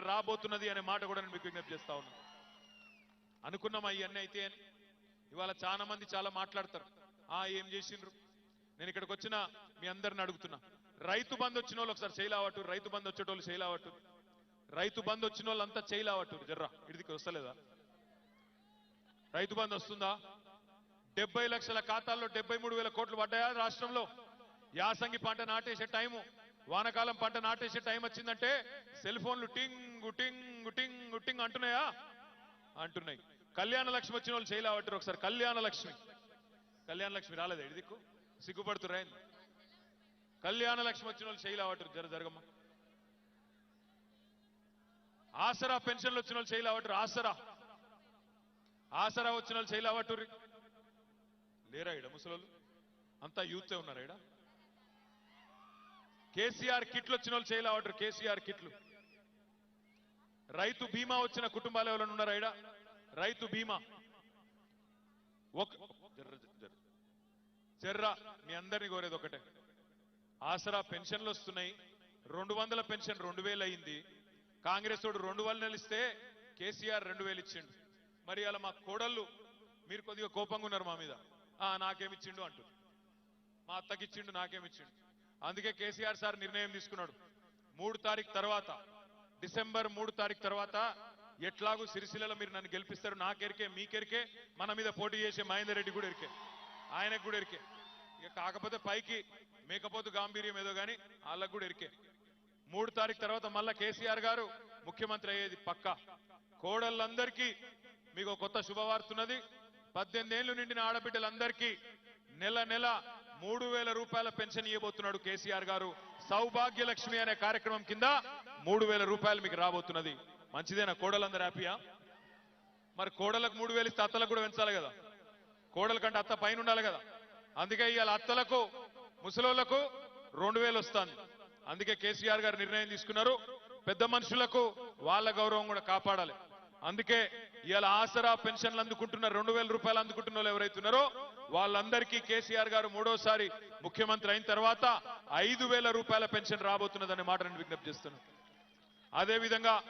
రాబోతున్నది అనే మాట కూడా నేను మీకు విజ్ఞప్తి చేస్తా ఉన్నా. అనుకున్నాం అవన్నీ అయితే అని? ఇవాళ చాలా మంది చాలా మాట్లాడతారు. ఆ ఏం చేసిండ్రు? నేను ఇక్కడికి వచ్చిన మీ అందరిని అడుగుతున్నా. రైతు బంధు వచ్చిన వాళ్ళు ఒకసారి చేయలావట్టు రైతు బంధు వచ్చేటోళ్ళు చేయలావట్టు రైతు బంద్ వచ్చిన వాళ్ళంతా చేయలావట్టు జర్రా ఇడికి వస్తలేదా? రైతు బంద్ వస్తుందా? డెబ్బై లక్షల ఖాతాల్లో డెబ్బై మూడు వేల కోట్లు పడ్డాయా రాష్ట్రంలో? యాసంగి పంట నాటేసే టైము. వానకాలం పంట నాటేసే టైం వచ్చిందంటే సెల్ ఫోన్లు టింగ్ టింగ్ టింగ్ టింగ్ అంటున్నాయా? అంటున్నాయి. కళ్యాణ లక్ష్మి వచ్చిన వాళ్ళు చేయలేవట్టారు ఒకసారి. కళ్యాణ లక్ష్మి. కళ్యాణ లక్ష్మి రాలేదా ఇది దిక్కు? సిగ్గుపడుతురా కళ్యాణ లక్ష్మి వచ్చిన వాళ్ళు చేయలేవట్టారు జర జరగమ్మ. ఆసరా పెన్షన్లు వచ్చిన వాళ్ళు చేయలేవట్టారు ఆసరా. ఆసరా వచ్చిన వాళ్ళు చేయలేవట్టు లేరా ఇడ ముసలోళ్ళు? అంతా యూతే ఉన్నారా ఇడా కేసీఆర్ కిట్లు వచ్చిన వాళ్ళు చేయలేవట్రు కేసీఆర్ కిట్లు. రైతు బీమా వచ్చిన కుటుంబాలు ఎవరైనా ఉన్నారా ఇడ రైతు బీమా. ఒక జర్ర జర్రా మీ అందరినీ కోరేది ఒకటే. ఆసరా పెన్షన్లు వస్తున్నాయి. రెండు వందల పెన్షన్ రెండు వేలు అయింది. కాంగ్రెస్ తోడు రెండు వందలు నిలిస్తే కేసీఆర్ రెండు వేలు ఇచ్చిండు. మరి అలా మా కోడళ్ళు మీరు కొద్దిగా కోపంగా ఉన్నారు మా మీద. ఆ నాకేమిచ్చిండు అంటుంది మా అత్తకిచ్చిండు నాకేమిచ్చిండు అందుకే కేసీఆర్ సార్ నిర్ణయం తీసుకున్నాడు. మూడు తారీఖు తర్వాత డిసెంబర్ మూడు తారీఖు తర్వాత ఎట్లాగూ సిరిసిల్లలో మీరు నన్ను గెలిపిస్తారు. నాకెరికే మీకెరికే మన మీద పోటీ చేసే మహేందర్ రెడ్డి కూడా ఎరికే. ఆయనకు కూడా ఎరికే. ఇక కాకపోతే పైకి మేకపోతు గాంభీర్యం ఏదో కానీ వాళ్ళకు కూడా ఎరికే. మూడు తారీఖు తర్వాత మళ్ళా కేసీఆర్ గారు ముఖ్యమంత్రి అయ్యేది పక్కా. కోడళ్ళందరికీ మీకు కొత్త శుభవార్తున్నది పద్దెనిమిది పద్దెనిమిదేళ్ళు నిండిన ఆడబిడ్డలందరికీ నెల నెల మూడు వేల రూపాయల పెన్షన్ ఇవ్వబోతున్నాడు కేసీఆర్ గారు. సౌభాగ్య లక్ష్మి అనే కార్యక్రమం కింద మూడు వేల రూపాయలు మీకు రాబోతున్నది. మంచిదేనా? కోడలందరూ హ్యాపీయా? మరి కోడలకు మూడు వేలు ఇస్తే అత్తలకు కూడా పెంచాలి కదా. కోడల కంటే అత్త పైన ఉండాలి కదా. అందుకే ఇవాళ అత్తలకు ముసలోళ్ళకు రెండు వేలు వస్తుంది. అందుకే కేసీఆర్ గారు నిర్ణయం తీసుకున్నారు. పెద్ద మనుషులకు వాళ్ళ గౌరవం కూడా కాపాడాలి. అందుకే ఇవాళ ఆసరా పెన్షన్లు అందుకుంటున్న రెండు వేల రూపాయలు అందుకుంటున్న వాళ్ళు ఎవరైతున్నారో వాళ్ళందరికీ కేసీఆర్ గారు మూడోసారి ముఖ్యమంత్రి అయిన తర్వాత ఐదు వేల రూపాయల పెన్షన్ రాబోతున్నదనే మాట నేను విజ్ఞప్తి చేస్తున్నాను. అదే విధంగా